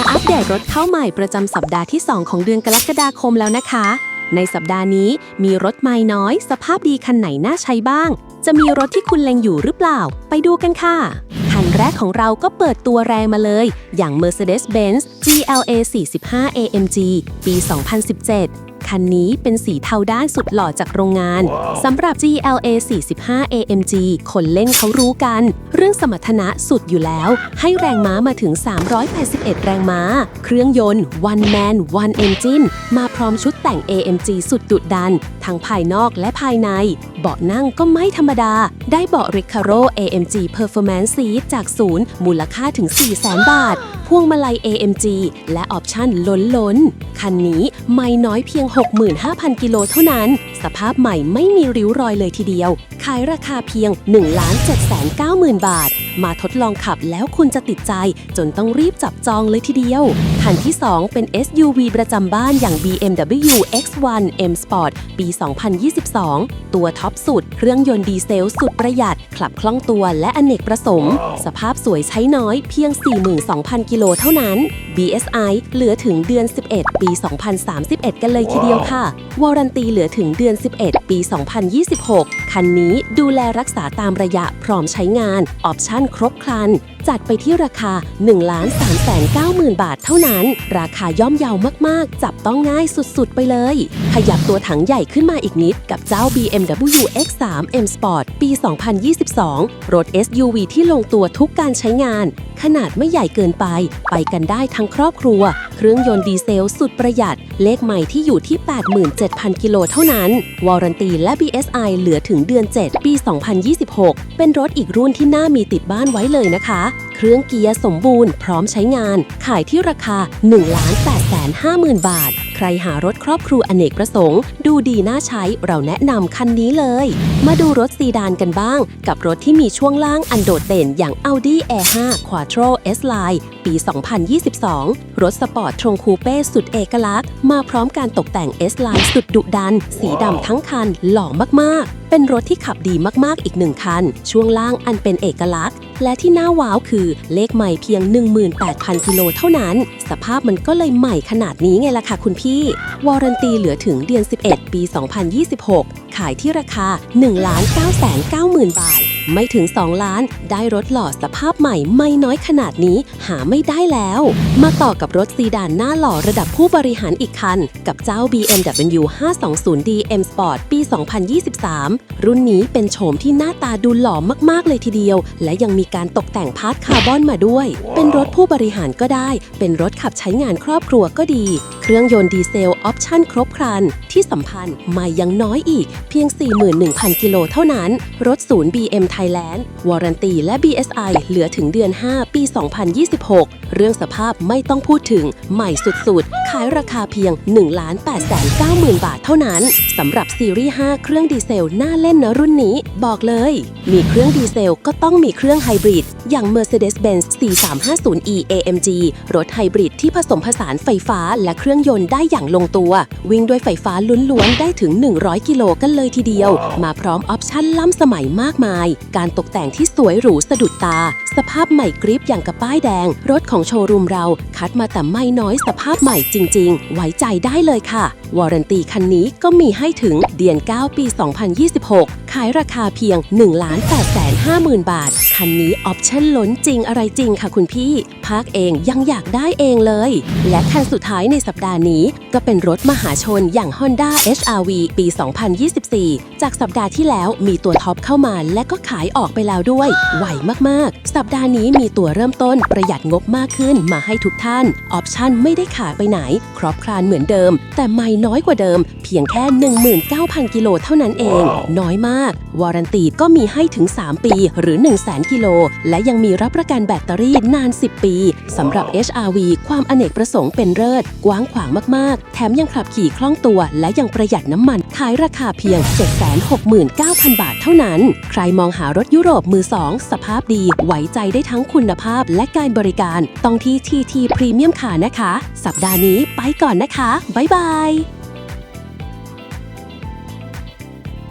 มาอัปเดตรถเข้าใหม่ประจำสัปดาห์ที่ 2 ของเดือนกรกฎาคมแล้วนะคะ ในสัปดาห์นี้มีรถไม่น้อย สภาพดีคันไหนน่าใช้บ้าง จะมีรถที่คุณเล็งอยู่หรือเปล่า ไปดูกันค่ะ คันแรกของเราก็เปิดตัวแรงมาเลย อย่าง Mercedes-Benz GLA 45 AMG ปี 2017 คันนี้เป็นสีเทาด้านสุดหล่อจากโรงงานสำหรับ GLA 45 AMG คนเล่นเขารู้กัน เรื่องสมรรถนะสุดอยู่แล้ว ให้แรงม้ามาถึง 381 แรงม้า เครื่องยนต์ one man one engine มาพร้อมชุดแต่ง AMG สุดดุดัน ทั้งภายนอกและภายใน เบาะนั่งก็ไม่ธรรมดา ได้เบาะ Recaro AMG Performance Seat จากศูนย์มูลค่าถึง 400,000 บาทพ วงมาลัย AMG และออปชั่นล้นล้นๆคันนี้ไม่น้อยเพียง 65,000 กิโลเท่านั้น สภาพใหม่ไม่มีริ้วรอยเลยทีเดียว ขายราคาเพียง 1,790,000 บาท มาทดลองขับแล้วคุณจะติดใจ จนต้องรีบจับจองเลยทีเดียว คันที่ 2 เป็น SUV ประจำบ้านอย่าง BMW X1 M Sport ปี 2022 ตัวท็อปสุด เครื่องยนต์ดีเซลสุดประหยัด ขับคล่องตัวและอเนกประสงค์ สภาพสวยใช้น้อยเพียง 42,000 กิโลเท่านั้น BSI เหลือถึงเดือน 11 ปี 2031 กันเลยทีเดียวค่ะวารันตีเหลือถึงเดือน 11 ปี 2026 คันนี้ดูแลรักษาตามระยะพร้อมใช้งาน ออปชั่นครบครัน จัดไปที่ราคา 1 3 9 0 0 0 0 บาทเท่านั้น ราคาย่อมเยาวมากๆ จับต้องง่ายสุดๆ ไปเลย ขยับตัวถังใหญ่ขึ้นมาอีกนิด กับเจ้า BMW X3 M Sport ปี 2022 รถ SUV ที่ลงตัวทุกการใช้งาน ขนาดไม่ใหญ่เกินไป ไปกันได้ทั้งครอบครัว เครื่องยนต์ดีเซลสุดประหยัด เลขใหม่ที่อยู่ที่ 87,000 กิโลเท่านั้นวารันตีและ BSI เหลือถึงเดือน 7 ปี 2026 เป็นรถอีกรุ่นที่น่ามีติดบ้านไว้เลยนะคะ เครื่องเกียร์สมบูรณ์พร้อมใช้งาน ขายที่ราคา 1,850,000 บาท ใครหารถครอบครัวอเนกประสงค์ ดูดีน่าใช้เราแนะนำคันนี้เลย มาดูรถซีดานกันบ้าง กับรถที่มีช่วงล่างอันโดดเด่นอย่าง Audi A5 Quattro S-Line ปี 2022 รถสปอร์ตทรงคูเป้สุดเอกลักษณ์ มาพร้อมการตกแต่ง S-Line สุดดุดัน สีดำทั้งคัน หล่อมากๆ เป็นรถที่ขับดีมากๆอีกหนึ่งคัน ช่วงล่างอันเป็นเอกลักษณ์ และที่น่าว้าวคือเลขใหม่เพียง 18,000 กิโลเท่านั้น สภาพมันก็เลยใหม่ขนาดนี้ไงล่ะค่ะคุณพี่วารันตีเหลือถึงเดือน 11 ปี 2026 ขายที่ราคา 1,990,000 บาท ไม่ถึง 2 ล้าน ได้รถหล่อสภาพใหม่ไม่น้อยขนาดนี้หาไม่ได้แล้ว มาต่อกับรถซีดานหน้าหล่อระดับผู้บริหารอีกคัน กับเจ้า BMW 520D M Sport ปี 2023 รุ่นนี้เป็นโฉมที่หน้าตาดูหล่อมากๆเลยทีเดียว และยังมีการตกแต่งพาร์ทคาร์บอนมาด้วย เป็นรถผู้บริหารก็ได้ เป็นรถขับใช้งานครอบครัวก็ดี เครื่องยนต์ดีเซลออปชั่นครบครัน ที่สำคัญไม่ยังน้อยอีก เพียง 41,000 กิโลเท่านั้น รถศูนย์ BM Thailand วอรันตีและ BSI เหลือถึงเดือน 5 ปี 2026 เรื่องสภาพไม่ต้องพูดถึงใหม่สุดๆ ขายราคาเพียง 1,890,000 บาทเท่านั้นสำหรับซีรีส์ 5 เครื่องดีเซลน่าเล่นนะรุ่นนี้ บอกเลย มีเครื่องดีเซลก็ต้องมีเครื่องไฮบริด อย่าง Mercedes-Benz 4350e AMG รถไฮบริดที่ผสมผสานไฟฟ้าและเครื่องยนต์ได้อย่างลงตัว วิ่งด้วยไฟฟ้าล้วนๆได้ถึง 100 กิโลกันเลยทีเดียว มาพร้อมออปชั่นล้ำสมัยมากมาย การตกแต่งที่สวยหรูสะดุดตา สภาพใหม่กริปอย่างกับป้ายแดง รถของโชว์รูมเราคัดมาแต่ไม่น้อยสภาพใหม่จริงๆ ไว้ใจได้เลยค่ะ วอร์ันตีคันนี้ก็มีให้ถึงเดือน 9 ปี 2026 ขายราคาเพียง 1,850,000 บาท คันนี้ออปชั่นล้นจริงอะไรจริงค่ะคุณพี่ ภาคเองยังอยากได้เองเลย และคันสุดท้ายในสัปดาห์นี้ ก็เป็นรถมหาชนอย่าง Honda HRV ปี 2024 จากสัปดาห์ที่แล้วมีตัวท็อปเข้ามาและก็ขายออกไปแล้วด้วยไวมากๆ สัปดาห์นี้มีตัวเริ่มต้นประหยัดงบมากขึ้นมาให้ทุกท่าน ออปชั่นไม่ได้ขาดไปไหน ครอบครานเหมือนเดิม แต่ไม่น้อยกว่าเดิม เพียงแค่ 19,000 กิโลเท่านั้นเอง น้อยมากวารันตีก็มีให้ถึง 3 ปี หรือ 100,000 กิโล และยังมีรับประกันแบตเตอรี่นาน 10 ปีสำหรับ HRV ความอเนกประสงค์เป็นเลิศกว้างขวางมาก ๆ แถมยังขับขี่คล่องตัว และยังประหยัดน้ำมัน ขายราคาเพียง 769,000 บาทเท่านั้น ใครมองหารถยุโรปมือ2สภาพดีไว้ใจได้ทั้งคุณภาพและการบริการ ต้องที่ TT Premium ค่ะนะคะ สัปดาห์นี้ไปก่อนนะคะ บ๊ายบาย